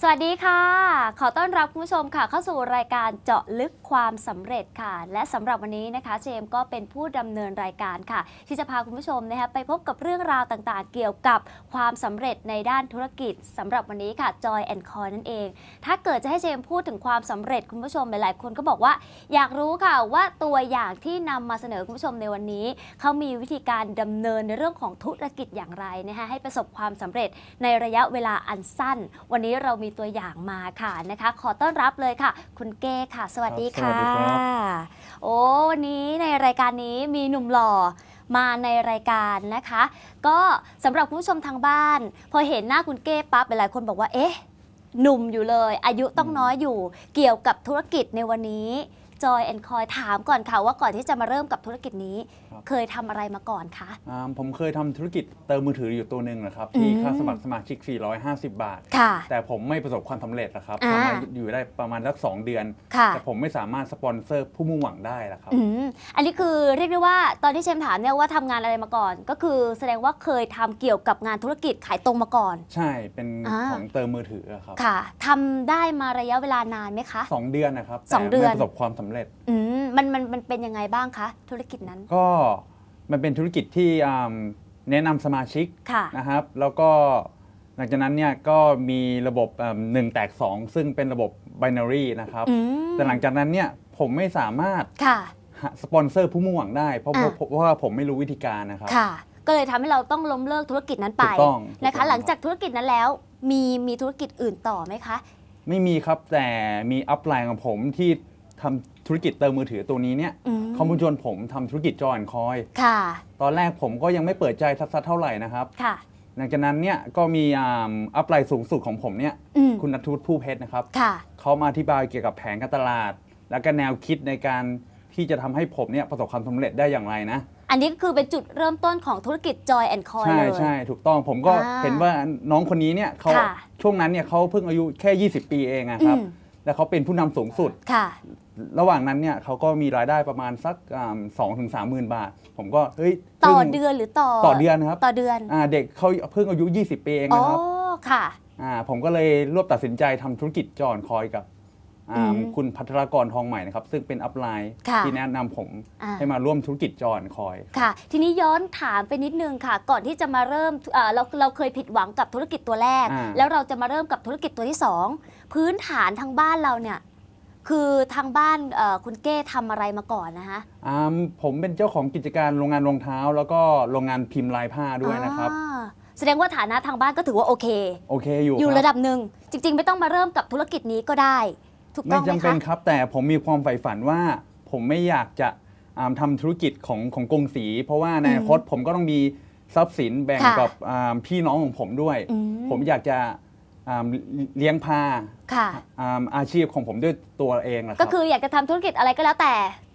สวัสดีค่ะ ขอต้อนรับคุณผู้ชมค่ะ เข้าสู่รายการเจาะลึกความสำเร็จค่ะ และสำหรับวันนี้นะคะ เจมส์ก็เป็นผู้ดำเนินรายการค่ะ ที่จะพาคุณผู้ชมนะคะไปพบกับเรื่องราวต่างๆ เกี่ยวกับความสำเร็จในด้านธุรกิจสำหรับวันนี้ค่ะ Joy and Coy นั่นเอง ถ้าเกิดจะให้เจมส์พูดถึงความสำเร็จคุณผู้ชมหลายๆ คนก็บอกว่า อยากรู้ค่ะว่าตัวอย่างที่นำมาเสนอคุณผู้ชมในวันนี้เขามีวิธีการดำเนินในเรื่องของธุรกิจอย่างไรนะคะให้ประสบความสำเร็จในระยะเวลาอันสั้น วันนี้เรามีตัวอย่างมาค่ะนะคะ ขอต้อนรับเลยค่ะ คุณเก้ค่ะ สวัสดีค่ะสวัสดีครับโอ้วันนี้ในรายการนี้มีหนุ่มหล่อมาในรายการนะคะ ก็สำหรับคุณผู้ชมทางบ้าน พอเห็นหน้าคุณเก้ปั๊บหลายคนบอกว่าเอ๊ะหนุ่มอยู่เลย อายุต้องน้อยอยู่ เกี่ยวกับธุรกิจในวันนี้ จอยแอนคอยถามก่อนค่ะว่าก่อนที่จะมาเริ่มกับธุรกิจนี้ ครับ เคยทำอะไรมาก่อนคะ อ่าผมเคยทำธุรกิจเติมมือถืออยู่ตัวหนึ่งนะครับ ที่อืม ค่าสมัครสมาชิก 450 บาท ค่ะ แต่ผมไม่ประสบความสำเร็จนะครับอ่า ทำมาอยู่ได้ประมาณสักสองเดือน ค่ะ แต่ผมไม่สามารถสปอนเซอร์ผู้มุ่งหวังได้ละครับ อืมอันนี้คือเรียกได้ว่าตอนที่เชมถามเนี่ยว่าทำงานอะไรมาก่อน ก็คือแสดงว่าเคยทำเกี่ยวกับงานธุรกิจขายตรงมาก่อน ใช่เป็นอ่า ของเติมมือถืออะครับค่ะทำได้มาระยะเวลานานไหมคะ สองเดือนนะครับสองเดือน แต่ไม่ประสบความสำเร็จ อืมมันมันมันเป็นยังไงบ้างคะ ธุรกิจนั้น ก็มันเป็นธุรกิจที่อ่าแนะนำสมาชิกค่ะ นะครับ แล้วก็หลังจากนั้นเนี่ยก็มีระบบอ่าหนึ่งแตก 2 ซึ่งเป็นระบบ binary นะครับ อืมแต่หลังจากนั้นเนี่ยผมไม่สามารถค่ะ หาสปอนเซอร์ผู้มุ่งหวังได้เพราะอ่า เพราะเพราะว่าผมไม่รู้วิธีการนะครับ ค่ะ ก็เลยทำให้เราต้องล้มเลิกธุรกิจนั้นไปถูกต้องนะถูคะกต้อง หลังจากธุรกิจนั้นแล้ว มีมีธุรกิจอื่นต่อไหมคะ ไม่มีครับแต่มีอัพไลน์ของผมที่ทำ ธุรกิจเติมมือถือตัวนี้เนี่ยอืมเขามาชวนผมทำธุรกิจจอยคอยค่ะตอนแรกผมก็ยังไม่เปิดใจสักเท่าไหร่นะครับค่ะหลังจากนั้นเนี่ยก็มีอัพไลน์สูงสุดของผมเนี่ยอืมคุณนัทวุฒิผู้เพชรนะครับค่ะเขามาอธิบายเกี่ยวกับแผนการตลาด แล้วก็แนวคิดในการที่จะทำให้ผมเนี่ยประสบความสำเร็จได้อย่างไรนะ อันนี้ก็คือเป็นจุดเริ่มต้นของธุรกิจ Joy and Coy ใช่เลยใช่ถูกต้องผมก็อ่าเห็นว่าน้องคนนี้เนี่ยเขาค่ะช่วงนั้นเนี่ยเขาเพิ่งอายุแค่ 20 ปีเองอะครับอืมแล้วเขาเป็นผู้นำสูงสุดค่ะ ระหว่างนั้นเนี่ยเขาก็มีรายได้ประมาณสักสองถึงสามหมื่นบาท ผมก็เฮ้ยต่อพิ่งเดือนหรือต่อต่อเดือนครับต่อเดือนอ่าเด็กเขาเพิ่งอายุ 20ปีเองอ๋อนะครับค่ะอ่าผมก็เลยรวบตัดสินใจทำธุรกิจจอนคอยกับอ่าอืมคุณพัทรกรทองใหม่นะครับ ซึ่งเป็นอัพไลน์ค่ะที่แนะนำผมอ่าให้มาร่วมธุรกิจจอนคอยค่ะ ทีนี้ย้อนถามไปนิดนึงค่ะ ก่อนที่จะมาเริ่มเอ่อเราเราเคยผิดหวังกับธุรกิจตัวแรกอ่าแล้วเราจะมาเริ่มกับธุรกิจตัวที่สองพื้นฐานทางบ้านเราเนี่ย คือทางบ้านเอ่อคุณเก้ทำอะไรมาก่อนนะคะ อ่าผมเป็นเจ้าของกิจการโรงงานรองเท้า แล้วก็โรงงานพิมพ์ลายผ้าด้วยนะครับ อ่าแสดงว่าฐานะทางบ้านก็ถือว่าโอเค โอเคอยู่อยู่คระบดับหนึ่งจริง ๆ ไม่ต้องมาเริ่มกับธุรกิจนี้ก็ได้ ถูกต้ไม่องไหมจำเป็คะนครับ แต่ผมมีความใฝ่ฝันว่า ผมไม่อยากจะอ่าทำธุรกิจของของกงสี เพราะว่าในอนาคตผมก็ต้องมีทรัพย์สินแบ่งค่ะกับอ่าพี่น้องของผมด้วย อืผมอยากจะ อ่าเลี้ยงพาค่ะ อ่าอาชีพของผมด้วยตัวเองนะครัก็คืออยากจะทำธุรกิจอะไรก็แล้วแต่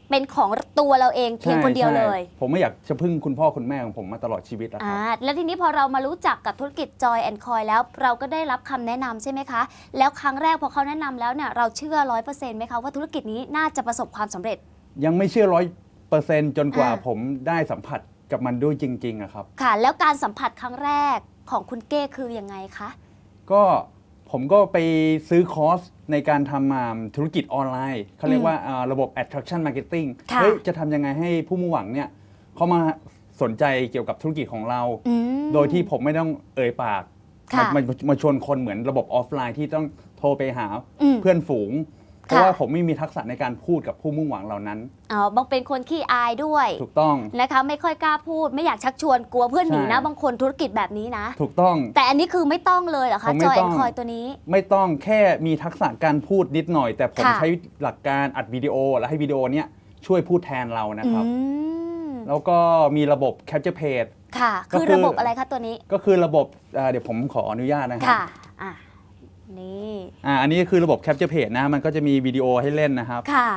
เป็นของตัวเราเองเพียงใช่คนเดียวใช่เลย ผมไม่อยากจะพึ่งคุณพ่อคุณแม่ของผมมาตลอดชีวิตแล้วคอ่ารับ แล้วทีนี้พอเรามารู้จักกับธุรกิจ Joy and Coy แล้วเราก็ได้รับคำแนะนำใช่ไหมคะ แล้วครั้งแรกพอเขาแนะนำแล้วเนี่ยเราเชื่อร้อยเปอร์เซ็นต์ไหมคะว่าธุรกิจนี้น่าจะประสบความสำเร็จ ยังไม่เชื่อร้อยเปอร์เซนต์จนกว่าอ่า ผมได้สัมผัสกับมันด้วยจริงๆอะครับ ค่ะ แล้วการสัมผัสครั้งแรกของคุณเก้คือยังไงคะ ก็ผมก็ไปซื้อคอร์สในการทำอ่าธุรกิจออนไลน์ เขาเรียกว่าอ่าระบบ attraction marketing ค่ะ เฮ้ยจะทำยังไงให้ผู้มุ่งหวังเนี่ยเขามาสนใจเกี่ยวกับธุรกิจของเรา อืม โดยที่ผมไม่ต้องเอ่ยปากค่ะมามามาชวนคนเหมือนระบบออฟไลน์ที่ต้องโทรไปหาอืมเพื่อนฝูง เพค่ะราะว่าผมไม่มีทักษะในการพูดกับผู้มุ่งหวังเหล่านั้นอ๋อบางเป็นคนขี้อายด้วย ถูกต้องนะคะไม่ค่อยกล้าพูด ไม่อยากชักชวนกลัวเพื่อนหนีนะใช่บางคนธุรกิจแบบนี้นะ ถูกต้อง แต่อันนี้คือไม่ต้องเลยเหรอผคะมไม่ Joy ต้อ and ง Coy ตัวนี้ ไม่ต้องแค่มีทักษะการพูดนิดหน่อย แต่ผมค่ะใช้หลักการอัดวิดีโอ และให้วิดีโอเนี้ยช่วยพูดแทนเรานะครับอืมแล้วก็มีระบบ Capture Page ค่ะก็คือคือระบบอะไรคะตัวนี้ ก็คือระบบอ่าเดี๋ยวผมขออนุญาตนะครัค่ะอะ นี่อ่าอันนี้คือระบบ Capture Page นะมันก็จะมีวิดีโอให้เล่นนะครับค่ะ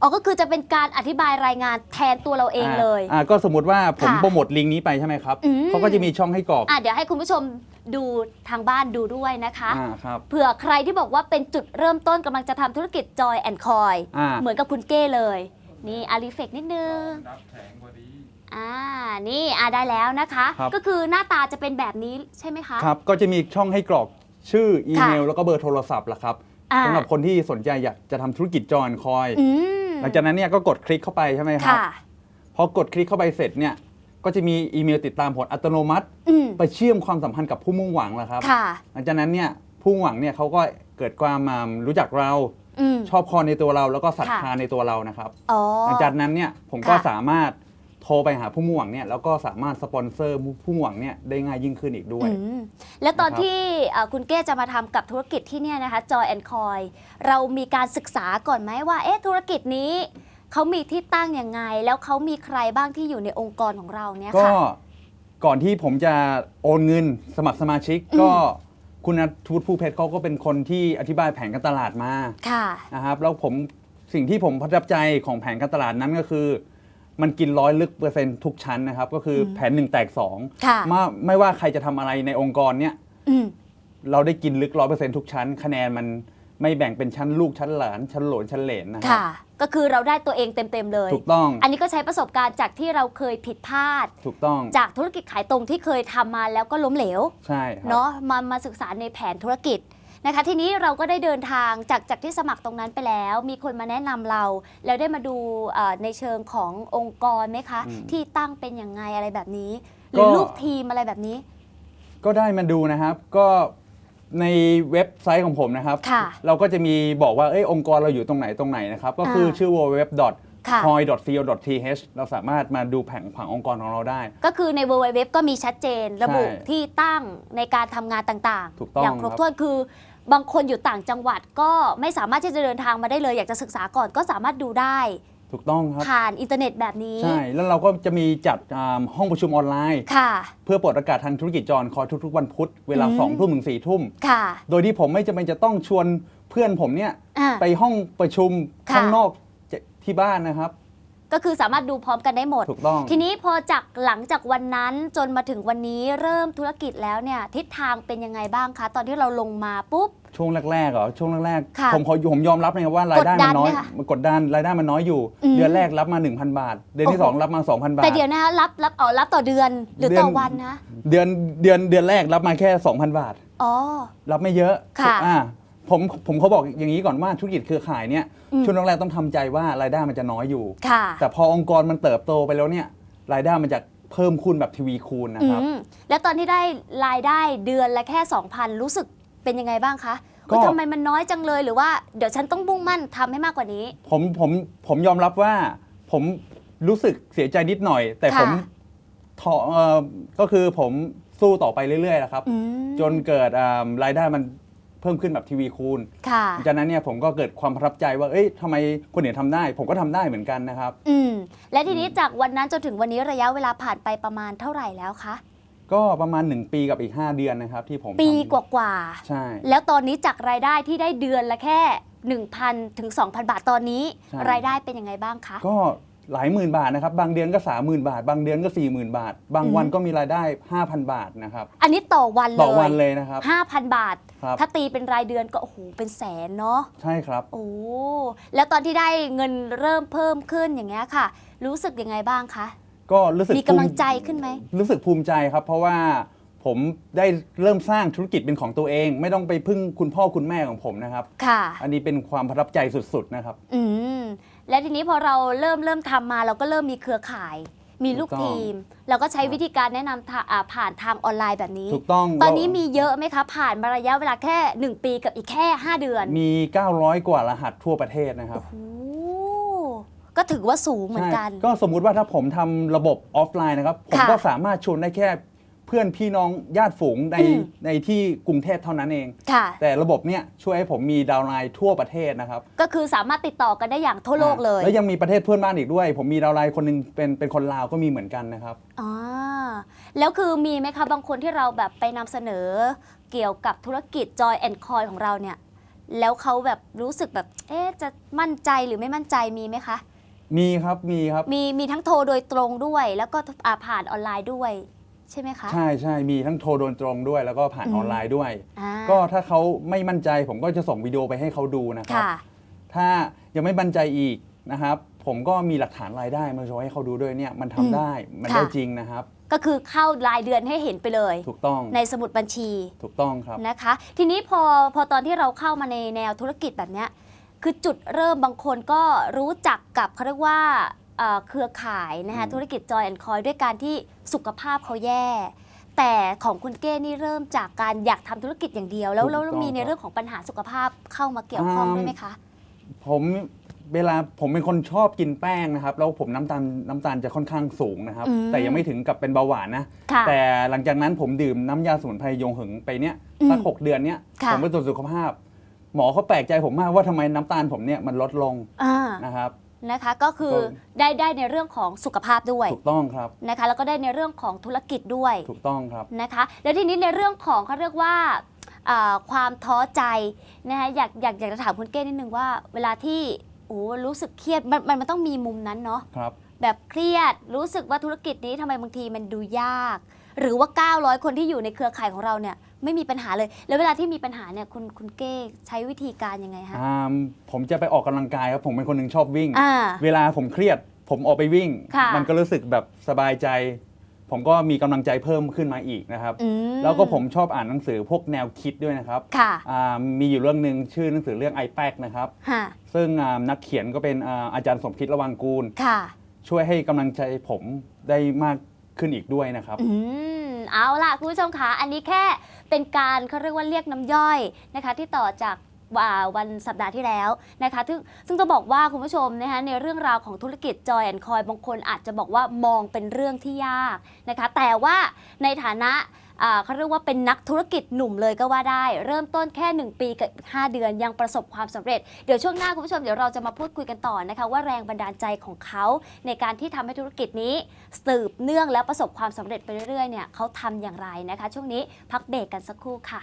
อ๋อก็คือจะเป็นการอธิบายรายงานแทนตัวเราเองเลย อ่าก็สมมติว่าผมค่ะโปรโมทลิงก์นี้ไปใช่ไหมครับอืม เขาก็จะมีช่องให้กรอกอะเดี๋ยวให้คุณผู้ชมดูทางบ้านดูด้วยนะคะ อ่าครับเผื่อใครที่บอกว่าเป็นจุดเริ่มต้นกำลังจะทำธุรกิจ Joy and Coy อ่า เหมือนกับคุณเก้เลย นี่อารีเฟกนิดนึงอ่า นี่อ่าได้แล้วนะคะ ครับ ก็คือหน้าตาจะเป็นแบบนี้ใช่ไหมคะ ครับก็จะมีช่องให้กรอก ชื่ออีเมล แล้วก็เบอร์โทรศัพท์ละครับอ่าสำหรับคนที่สนใจอยากจะทำธุรกิจจอยคอย อืม หลังจากนั้นเนี่ยก็กดคลิกเข้าไปใช่ไหมครับ ค่ะ พอกดคลิกเข้าไปเสร็จเนี่ยก็จะมีอีเมลติดตามผลอัตโนมัติ อืม ไปเชื่อมความสัมพันธ์กับผู้มุ่งหวังแล้วครับ ค่ะ หลังจากนั้นเนี่ยผู้มุ่งหวังเนี่ยเขาก็เกิดความอ่ารู้จักเราอืม ชอบพอในตัวเราแล้วก็ศรัทค่ะธาในตัวเรานะครับ อ๋อ หลังจากนั้นเนี่ยผมก็ค่ะ สามารถ โทรไปหาผู้มุ่งหวังเนี่ยแล้วก็สามารถสปอนเซอร์ผู้มุ่งหวังเนี่ยได้ง่ายยิ่งขึ้นอีกด้วย อืมแล้วตอนนะครับ ที่เอ่อคุณเก้จะมาทำกับธุรกิจที่เนี่ยนะคะ Joy and Coy เรามีการศึกษาก่อนไหมว่า เอ๊ะธุรกิจนี้เขามีที่ตั้งยังไง แล้วเขามีใครบ้างที่อยู่ในองค์กรของเราเนี่ยก็ค่ะ ก่อนที่ผมจะโอนเงินสมัครสมาชิกอืมก็คุณนัทวุฒิผู้เพชรเขาก็เป็นคนที่อธิบายแผนการตลาดมา ค่ะ นะครับแล้วผมสิ่งที่ผมประทับใจของแผนการตลาดนั้นก็คือ มันกินร้อยลึกเปอร์เซ็นต์ทุกชั้นนะครับ ก็คืออมแผนหนึ่งแตกสองค่ะมาไม่ว่าใครจะทำอะไรในองค์กรเนี่ย อืม เราได้กินลึกร้อยเปอร์เซ็นต์ทุกชั้น คะแนนมันไม่แบ่งเป็นชั้นลูกชั้นหลานชั้นโหลนชั้นเหลนนะครัค่ะก็คือเราได้ตัวเองเต็ม ๆ เลย ถูกต้องอันนี้ก็ใช้ประสบการณ์จากที่เราเคยผิดพลาด ถูกต้องจากธุรกิจขายตรงที่เคยทำมาแล้วก็ล้มเหลวใช่ครับ เนาะมามาศึกษาในแผนธุรกิจ นะคะ ทีนี้เราก็ได้เดินทางจากจากที่สมัครตรงนั้นไปแล้ว มีคนมาแนะนำเรา แล้วได้มาดูเอ่อในเชิงขององค์กรไหมคะอืมที่ตั้งเป็นยังไงอะไรแบบนี้ หรือก็ลูกทีมอะไรแบบนี้ ก็ได้มาดูนะครับก็ในเว็บไซต์ของผมนะครับค่ะเราก็จะมีบอกว่าเอ้ยองค์กรเราอยู่ตรงไหนตรงไหนนะครับ ก็คืออ่าชื่อ www ค่ะ coin.co.th เราสามารถมาดูแผงผังองค์กรของเราได้ ก็คือใน w w w ก็มีชัดเจนระบุใช่ที่ตั้งในการทำงานต่างถูกต้องอย่างครบครับถ้วนคือ บางคนอยู่ต่างจังหวัดก็ไม่สามารถที่จะเดินทางมาได้เลย อยากจะศึกษาก่อนก็สามารถดูได้ถูกต้องครับ ผ่านอินเทอร์เน็ตแบบนี้ ใช่ แล้วเราก็จะมีจัดอ่าห้องประชุมออนไลน์ค่ะเพื่อเปิดโอกาสทางธุรกิจจอนคอยทุก ๆ วันพุธ เวลาอืม2องทุ่มถึงสี่ทุ่มค่ะโดยที่ผมไม่จำเป็นจะต้องชวนเพื่อนผมเนี่ยอ่าไปห้องประชุมค่ะข้างนอกที่บ้านนะครับ ก็คือสามารถดูพร้อมกันได้หมด ถูกต้อง ทีนี้พอจากหลังจากวันนั้นจนมาถึงวันนี้เริ่มธุรกิจแล้วเนี่ยทิศทางเป็นยังไงบ้างคะ ตอนที่เราลงมาปุ๊บ ช่วงแรกๆเหรอช่วงแรกค่ะๆผมขอผมยอมรับเลยว่ารายได้มันน้อยกดดันไหมคะมันกดดันรายได้มันน้อยอยู่ อืมเดือนแรกรับมา 1,000 บาท เดือนที่ โอ้โห 2 รับมา 2,000 บาท แต่เดี๋ยวนะคะรับรับเอารับต่อเดือนหรือเดือน ต่อวันนะเดือนเดือนเดือนแรกรับมาแค่ 2,000 บาท อ๋อ รับไม่เยอะค่ะ อ่า ผมผมเขาบอกอย่างนี้ก่อนว่าธุรกิจเครือข่ายเนี่ยอืมช่วงแรกๆต้องทำใจว่ารายได้มันจะน้อยอยู่ค่ะแต่พอองค์กรมันเติบโตไปแล้วเนี่ยรายได้มันจะเพิ่มคูณแบบทีวีคูณนะครับอืมแล้วตอนที่ได้รายได้เดือนละแค่ 2,000 รู้สึกเป็นยังไงบ้างคะก็เฮ้ยทำไมมันน้อยจังเลยหรือว่าเดี๋ยวฉันต้องมุ่งมั่นทำให้มากกว่านี้ ผมผมผมยอมรับว่าผมรู้สึกเสียใจนิดหน่อย แต่ค่ะผมท้อเอ่อก็คือผมสู้ต่อไปเรื่อยๆนะครับอืมจนเกิดอ่ารายได้มัน เพิ่มขึ้นแบบทีวีคูณค่ะ จากนั้นเนี่ยผมก็เกิดความประทับใจว่า เอ้ยทำไมคนอื่นทำได้ ผมก็ทำได้เหมือนกันนะครับ อืม และทีนี้จากวันนั้นจนถึงวันนี้ระยะเวลาผ่านไปประมาณเท่าไหร่แล้วคะ ก็ประมาณ 1 ปีกับอีก 5 เดือนนะครับ ที่ผมปีทำกว่าใช่ ๆ แล้วตอนนี้จากรายได้ที่ได้เดือนละแค่ 1,000 ถึง 2,000 บาทตอนนี้ ใช่ รายได้เป็นยังไงบ้างคะ ก็ หลายหมื่นบาทนะครับ บางเดือนก็30,000บาท บางเดือนก็40,000บาท บางวันอืมก็มีรายได้5,000บาทนะครับ อันนี้ต่อวันเลยต่อวันเลยนะครับ5,000บาท ครับ ถ้าตีเป็นรายเดือนก็โอ้โหเป็นแสนเนาะใช่ครับ โอ้แล้วตอนที่ได้เงินเริ่มเพิ่มขึ้นอย่างเงี้ยค่ะ รู้สึกยังไงบ้างคะก็รู้สึกมีกำลังภูใจขึ้นไหม รู้สึกภูมิใจครับ เพราะว่าผมได้เริ่มสร้างธุรกิจเป็นของตัวเอง ไม่ต้องไปพึ่งคุณพ่อคุณแม่ของผมนะครับ ค่ะ อันนี้เป็นความประทับใจสุดๆนะครับ อืม และทีนี้พอเราเริ่มเริ่มทำมาเราก็เริ่มมีเครือข่าย มีลูกถูกต้องทีม เราก็ใช้ครับวิธีการแนะนำทาอ่าผ่านทางออนไลน์แบบนี้ ถูกต้องตอนนี้เรามีเยอะไหมคะผ่านมาระยะเวลาแค่ 1 ปีกับอีกแค่ 5 เดือนมี 900 กว่ารหัสทั่วประเทศนะครับ โอ้ก็ถือว่าสูงเหมือนกัน ใช่ก็สมมุติว่าถ้าผมทำระบบออฟไลน์นะครับ ผมค่ะ ก็สามารถชวนได้แค่ เพื่อนพี่น้องญาติฝูงในอืมในที่กรุงเทพเท่านั้นเอง ค่ะ แต่ระบบเนี้ยช่วยให้ผมมีดาวน์ไลน์ทั่วประเทศนะครับก็คือสามารถติดต่อกันได้อย่างทั่วโลกเลย แล้วยังมีประเทศเพื่อนบ้านอีกด้วย ผมมีดาวน์ไลน์คนหนึงเป็นเป็นคนลาวก็มีเหมือนกันนะครับ อ่าแล้วคือมีไหมคะบางคนที่เราแบบไปนำเสนอเกี่ยวกับธุรกิจ Joy and Coin ของเราเนี่ย แล้วเขาแบบรู้สึกแบบ เอ๊ะ จะมั่นใจหรือไม่มั่นใจมีไหมคะ มีครับมีครับ มีมีทั้งโทรโดยตรงด้วย แล้วก็อ่าผ่านออนไลน์ด้วย ใช่ไหมคะ ใช่ใช่มีทั้งโทรโดยตรงด้วย แล้วก็ผ่านอืม ออนไลน์ด้วย อ่าก็ถ้าเขาไม่มั่นใจผมก็จะส่งวิดีโอไปให้เขาดูนะครับ ค่ะ ถ้ายังไม่มั่นใจอีกนะครับ ผมก็มีหลักฐานรายได้มาโชว์ให้เขาดูด้วยเนี่ยมันทำอืมได้มันค่ะได้จริงนะครับ ก็คือเข้ารายเดือนให้เห็นไปเลย ถูกต้องในสมุดบัญชีถูกต้องครับ นะคะ ทีนี้พอพอตอนที่เราเข้ามาในแนวธุรกิจแบบเนี้ยคือจุดเริ่มบางคนก็รู้จักกับเขาเรียกว่า เอ่อเครือข่ายนะคะอืมธุรกิจจอยแอนคอยด้วยการที่สุขภาพเขาแย่ แต่ของคุณเก้นี่เริ่มจากการอยากทำธุรกิจอย่างเดียว แล้วแล้วมีในเรื่องของปัญหาสุขภาพเข้ามาเกี่ยวข้องด้วยไหมคะผมเวลาผมเป็นคนชอบกินแป้งนะครับ แล้วผมน้ำตาลน้ำตาลจะค่อนข้างสูงนะครับอืมแต่ยังไม่ถึงกับเป็นเบาหวานนะค่ะแต่หลังจากนั้นผมดื่มน้ำยาสมุนไพรยงหึงไปเนี่ยอืมสักหกเดือนเนี้ยค่ะผมไปตรวจสุขภาพ หมอเขาแปลกใจผมมากว่าทำไมน้ำตาลผมเนี่ยมันลดลงอ่านะครับ นะคะ ก็คือก็ได้ได้ในเรื่องของสุขภาพด้วยถูกต้องครับนะคะ แล้วก็ได้ในเรื่องของธุรกิจด้วยถูกต้องครับนะคะ แล้วทีนี้ในเรื่องของเขาเรียกว่าอ่าความท้อใจนะคะอยากอยากอยากจะถามคุณเก้นิดนึงว่า เวลาที่โอ้รู้สึกเครียดมันมันมันต้องมีมุมนั้นเนาะครับแบบเครียดรู้สึกว่าธุรกิจนี้ทำไมบางทีมันดูยาก หรือว่า 900 คนที่อยู่ในเครือข่ายของเราเนี่ย ไม่มีปัญหาเลย แล้วเวลาที่มีปัญหาเนี่ยคุณคุณเก้ใช้วิธีการยังไงคะอ่าผมจะไปออกกำลังกายครับ ผมเป็นคนหนึ่งชอบวิ่ง อ่าเวลาผมเครียด ผมออกไปวิ่ง ค่ะ มันก็รู้สึกแบบสบายใจ ผมก็มีกำลังใจเพิ่มขึ้นมาอีกนะครับ อืแล้วก็ผมชอบอ่านหนังสือพวกแนวคิดด้วยนะครับค่ะอ่ามีอยู่เรื่องหนึ่งชื่อหนังสือเรื่อง iPad นะครับค่ะซึ่งอ่านักเขียนก็เป็นอ่าอาจารย์สมคิดระวังกูล ค่ะ ช่วยให้กำลังใจผมได้มากขึ้นอีกด้วยนะครับ อืม เอาล่ะคุณผู้ชมคะอันนี้แค่เป็นการเขาเรียกว่าเรียกน้ำย่อยนะคะที่ต่อจากว่าวันสัปดาห์ที่แล้วนะคะซึ่งซึ่งจะบอกว่าคุณผู้ชมนะคะในเรื่องราวของธุรกิจจอยแอนคอยบางคนอาจจะบอกว่ามองเป็นเรื่องที่ยากนะคะแต่ว่าในฐานะ เขาเรียกว่าเป็นนักธุรกิจหนุ่มเลยก็ว่าได้ เริ่มต้นแค่ 1 ปีกับ5เดือนยังประสบความสำเร็จ เดี๋ยวช่วงหน้าคุณผู้ชมเดี๋ยวเราจะมาพูดคุยกันต่อนะคะว่าแรงบันดาลใจของเขาในการที่ทำให้ธุรกิจนี้สืบเนื่องและประสบความสำเร็จไปเรื่อยๆเนี่ยเขาทำอย่างไรนะคะ ช่วงนี้พักเบรกกันสักครู่ค่ะ